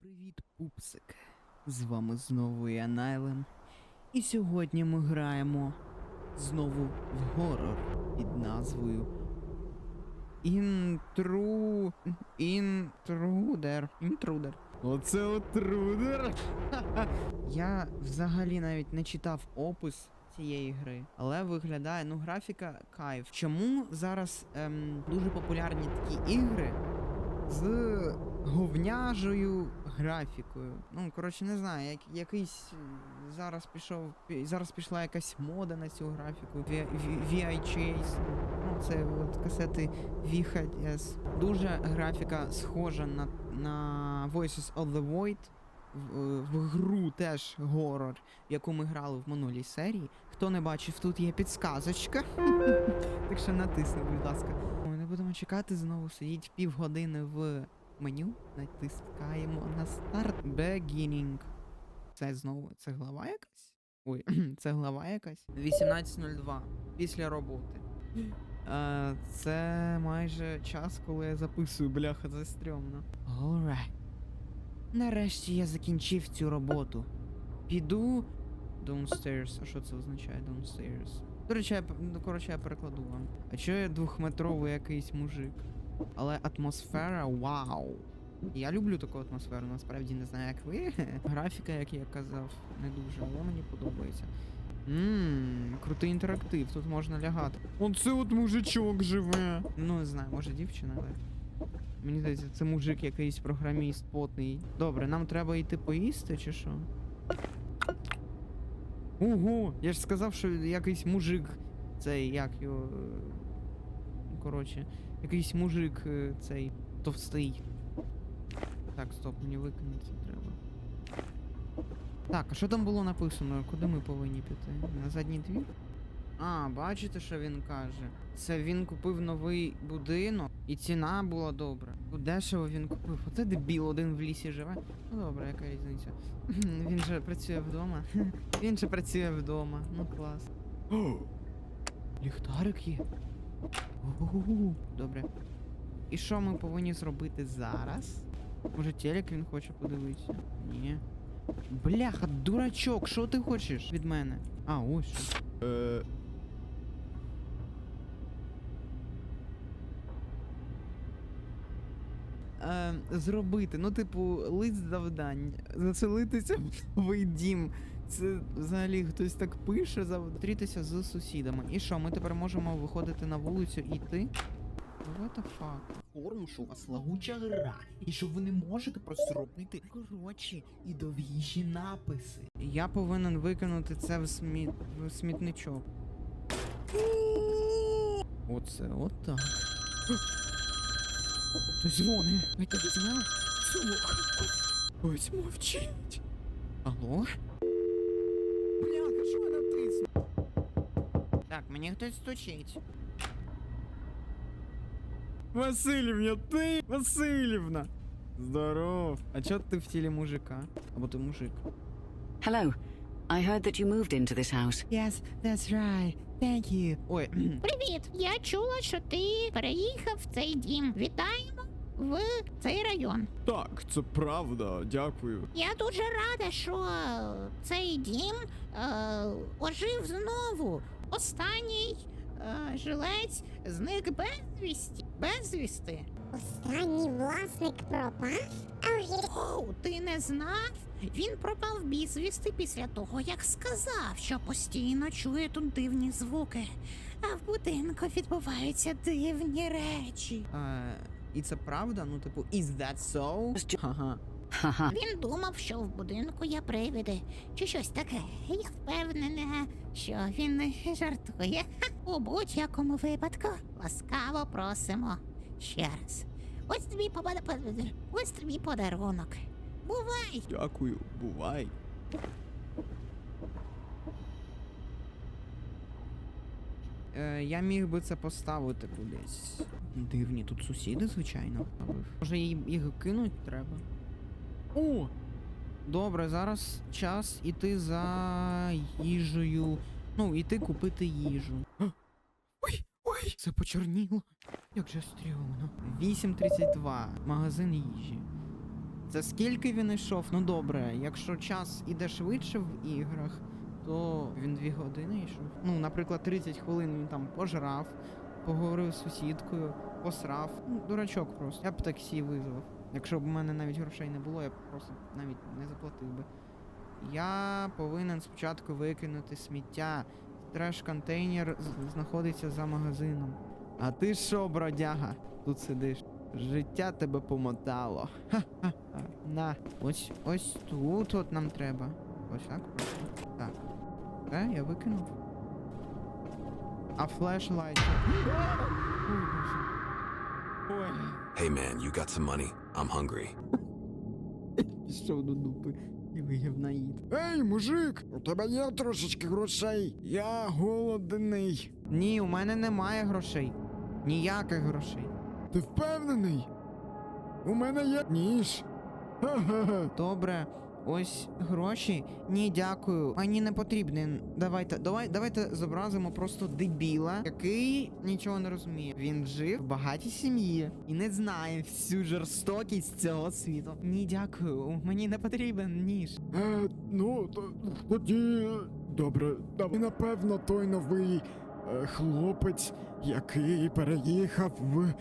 Привіт, пупсик! З вами знову я Найлен. І сьогодні ми граємо знову в горор під назвою Інтру. Інтрудер. Інтрудер. Оце отрудер. Я взагалі навіть не читав опис цієї гри, але виглядає, ну, графіка кайф. Чому зараз ем, дуже популярні такі ігри з говняжою графікою. Ну, коротше, не знаю, як, якийсь зараз пішов. Зараз пішла якась мода на цю графіку. V- V- VHS. Ну, це от касети VHS. Дуже графіка схожа на, на Voices of the Void. В, в гру теж горор, яку ми грали в минулій серії. Хто не бачив, тут є підсказочка. так що натисни, будь ласка. Ми не будемо чекати, знову сидіть півгодини в меню. Натискаємо на старт. Beginning. Це знову це глава якась? Ой, це глава якась. 18.02. Після роботи. Е, це майже час, коли я записую, бляха, це стрьомно. Alright. Нарешті я закінчив цю роботу. Піду downstairs. А що це означає downstairs? До речі, я, ну, коротше, я перекладу вам. А чого я двохметровий якийсь мужик? Але атмосфера вау. Я люблю таку атмосферу, насправді не знаю, як ви. Графіка, як я казав, не дуже, але мені подобається. Ммм, крутий інтерактив, тут можна лягати. Оце от мужичок живе. Ну, не знаю, може дівчина, але. Мені здається, це мужик якийсь програміст потний. Добре, нам треба йти поїсти чи що? Ого, я ж сказав, що якийсь мужик. Цей, як його. е, Коротше, якийсь мужик е, цей товстий. Так, стоп, мені викинути треба. Так, а що там було написано? Куди ми повинні піти? На задній двір? А, бачите, що він каже? Це він купив новий будинок, і ціна була добра. Дешево він купив. Оце дебіл один в лісі живе. Ну добре, яка різниця. Він же працює вдома. Він же працює вдома. Ну клас. Ліхтарик є. Добре. І що ми повинні зробити зараз? Може телек він хоче подивитися? Ні. Бляха, дурачок, що ти хочеш від мене? А, ось. Е... Е, зробити, ну, типу, лист завдань, заселитися в новий дім. Це взагалі хтось так пише, зустрітися з сусідами. І що, ми тепер можемо виходити на вулицю і йти? What the fuck? Форму, що у вас лагуча гра, і що ви не можете просто робити коротші і довгіші написи. Я повинен викинути це в, сміт... в смітничок. Оце от так. Хтось дзвонить. Ви так знали? Слухай. Ось мовчить. Алло? Бляха, що я натиснув? Так, мені хтось стучить. Васильівна, ти? Васильівна! Здоров. А чого ти в тілі мужика? Або ти мужик? Hello. I heard that you moved into this house. Yes, that's right. Thank you. Ой, Привіт! Я чула, що ти переїхав в цей дім. Вітаємо в цей район. так, це правда, дякую. Я дуже рада, що цей дім е, ожив знову. Останній е, жилець зник безвісті. Безвісти. Останній власник пропав? А вже О, ти не знав? Він пропав безвісти після того, як сказав, що постійно чує тут дивні звуки. А в будинку відбуваються дивні речі. А, і це правда? Ну, типу, is that so? Ага. Він думав, що в будинку є привиди, чи щось таке. Я впевнена, що він жартує. Ха, У будь-якому випадку ласкаво просимо ще раз. Ось тобі попада... ось тобі подарунок. Бувай! Дякую, бувай. Е, я міг би це поставити кудись. Дивні тут сусіди, звичайно. Може їх кинуть треба. О! Добре, зараз час іти за їжею. Ну, іти купити їжу. Га! Ой, це почорніло. Як же стрьомно. 8.32. Магазин їжі. Це скільки він йшов? Ну добре, якщо час іде швидше в іграх, то він 2 години йшов. Ну, наприклад, 30 хвилин він там пожрав, поговорив з сусідкою, посрав. Ну, дурачок просто. Я б таксі визвав. Якщо б у мене навіть грошей не було, я б просто навіть не заплатив би. Я повинен спочатку викинути сміття. Треш-контейнер знаходиться за магазином. А ти що, бродяга? Тут сидиш. Життя тебе помотало. Ха-ха-ха. На. Ось ось тут от нам треба. Ось так просто. Так. Е, я викинув. А флешлайт. Ой, боже. Ой. Hey man, you got some money? I'm hungry. Пішов до дупи і. Ей, мужик, у тебе є трошечки грошей? Я голодний. Ні, у мене немає грошей. Ніяких грошей. Ти впевнений? У мене є ніж. Ха-ха-ха. Добре, ось гроші. Ні, дякую. Мені не потрібні. Давайте, давай, давайте зобразимо просто дебіла, який нічого не розуміє. Він жив в багатій сім'ї і не знає всю жорстокість цього світу. Ні, дякую. Мені не потрібен ніж. Е, ну, то- тоді. Добре, давай. Напевно, той новий е, хлопець, який переїхав в.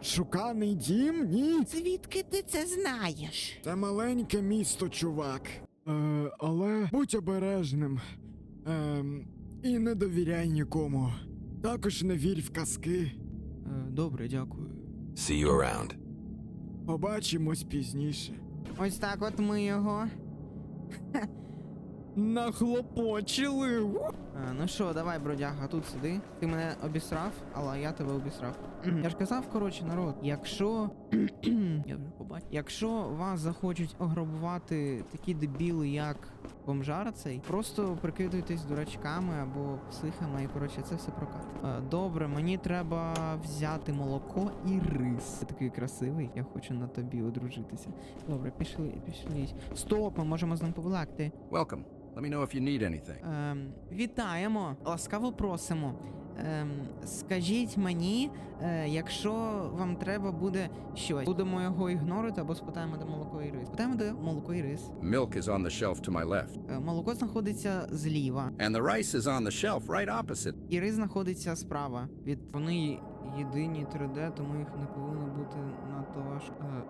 Е, Шуканий дім? Ні? Звідки ти це знаєш? Це маленьке місто, чувак. Е, але будь обережним. Ем, і не довіряй нікому. Також не вірь в казки. Е, добре, дякую. See you around. Побачимось пізніше. Ось так от ми його. Нахлопочили. А, ну що, давай, бродяга, тут сиди. Ти мене обісрав, але я тебе обісрав. я ж казав, коротше, народ, якщо. я вже побачив. Якщо вас захочуть ограбувати такі дебіли, як бомжар цей, просто прикидуйтесь дурачками або психами, і коротше, це все прокат. А, добре, мені треба взяти молоко і рис. Ти такий красивий, я хочу на тобі одружитися. Добре, пішли, пішли. Стоп, ми можемо з ним повелакти. Welcome. Let me know if you need anything. Ем, вітаємо, ласкаво просимо. Ем, скажіть мені, е, якщо вам треба буде щось, будемо його ігнорити або спитаємо, де молоко і рис. Спитаємо, де молоко і рис. Milk is on the shelf to my left, Е, молоко знаходиться зліва, and the rice is on the shelf right opposite. і рис знаходиться справа. Від вони єдині 3D, тому їх не повинно бути надто важко. Е,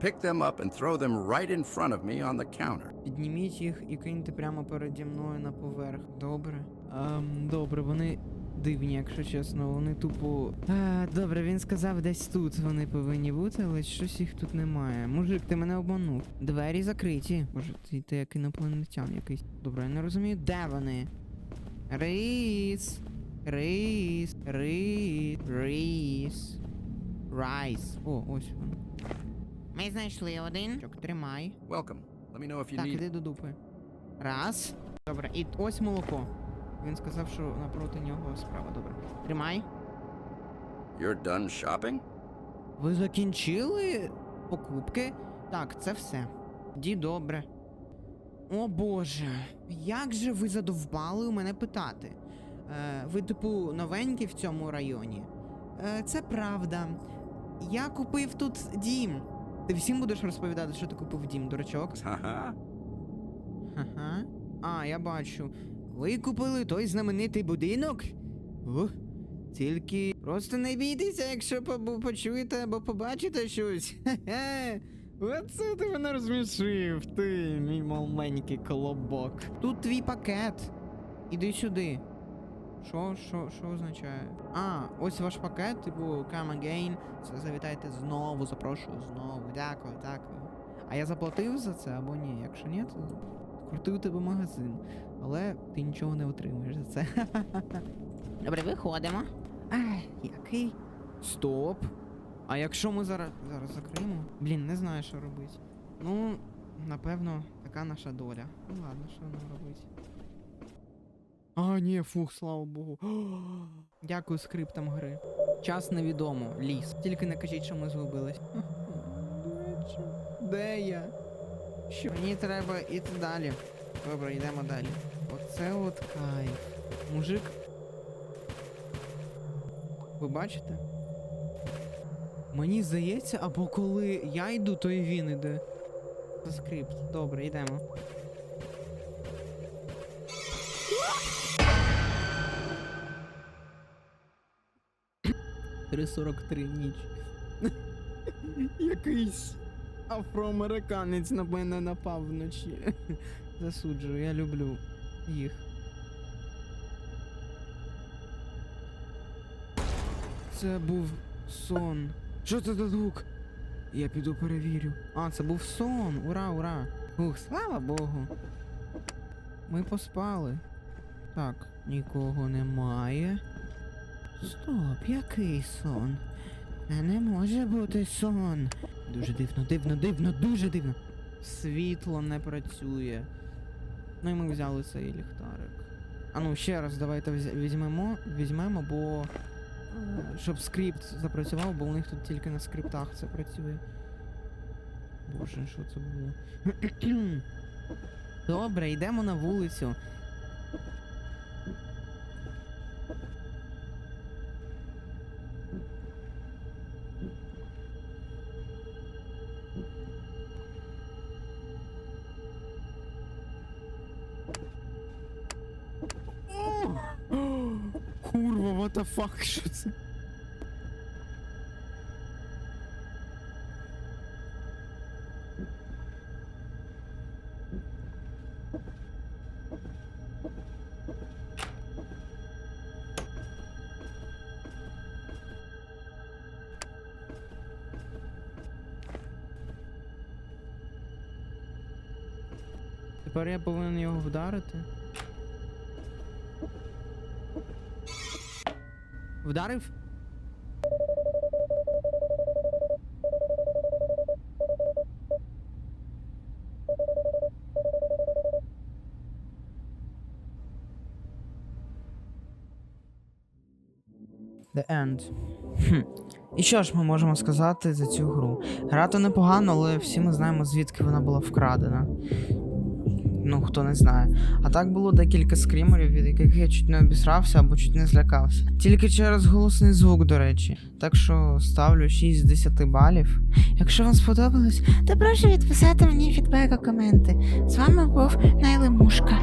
Pick them up and throw them right in front of me on the counter. Підніміть їх і киньте прямо переді мною на поверх. Добре. Ем, добре, вони дивні, якщо чесно. Вони тупо. А, добре, він сказав, десь тут вони повинні бути, але щось їх тут немає. Мужик, ти мене обманув. Двері закриті. Може, ти, ти як інопланетян якийсь. Добре, я не розумію, де вони. Рис. Рис. Рис. Рис. Райс. О, ось він. Ми знайшли один. Чок, тримай. Welcome. Let me know if you Так, need. іди до дупи. Раз. Добре, і ось молоко. Він сказав, що напроти нього справа. Добре. Тримай. You're done shopping? Ви закінчили покупки? Так, це все. Ді добре. О боже, як же ви задовбали у мене питати? Е, ви, типу, новенькі в цьому районі? Е, це правда. Я купив тут дім. Ти всім будеш розповідати, що ти купив дім, дурачок? Haha. Ага. А, я бачу. Ви купили той знаменитий будинок? О, тільки просто не бійтеся, якщо почуєте або побачите щось. Хе-хе. Оце ти мене розсмішив, ти, мій маленький колобок. Тут твій пакет. Іди сюди. Що, що, що означає? А, ось ваш пакет, типу, come again. Завітайте знову, запрошую знову. Дякую, дякую. А я заплатив за це або ні? Якщо ні, то крутий у тебе магазин. Але ти нічого не отримаєш за це. Добре, виходимо. Ай, який? Стоп. А якщо ми зараз зараз закриємо? Блін, не знаю, що робити. Ну, напевно, така наша доля. Ну ладно, що нам робити. А, ні, фух, слава Богу. Дякую скриптам гри. Час невідомо, ліс. Тільки не кажіть, що ми згубились. Де я? Що? Мені треба йти далі. Добре, йдемо далі. Оце от кайф. Мужик Ви бачите? Мені здається, або коли я йду, то і він іде. Це скрипт. Добре, йдемо. Три сорок три ніч. Якийсь афроамериканець на мене напав вночі. Засуджую, я люблю їх. Це був сон. Що це за звук? Я піду перевірю. А, це був сон. Ура, ура. Ух, слава Богу. Ми поспали. Так, нікого немає. Стоп, який сон? Це не може бути сон. Дуже дивно, дивно, дивно, дуже дивно. Світло не працює. Ну і ми взяли цей ліхтарик. А ну ще раз давайте візьмемо, візьмемо, бо е, щоб скрипт запрацював, бо у них тут тільки на скриптах це працює. Боже, що це було? Добре, йдемо на вулицю. The fuck, що це? Тепер я повинен його вдарити. Вдарив? The End. Хм. І що ж ми можемо сказати за цю гру? Гра то непогано, але всі ми знаємо, звідки вона була вкрадена. Ну, хто не знає. А так було декілька скрімерів, від яких я чуть не обісрався або чуть не злякався. Тільки через голосний звук, до речі. Так що ставлю 6 з 10 балів. Якщо вам сподобалось, То прошу відписати мені фідбек у коменти. З вами був Найлемушка.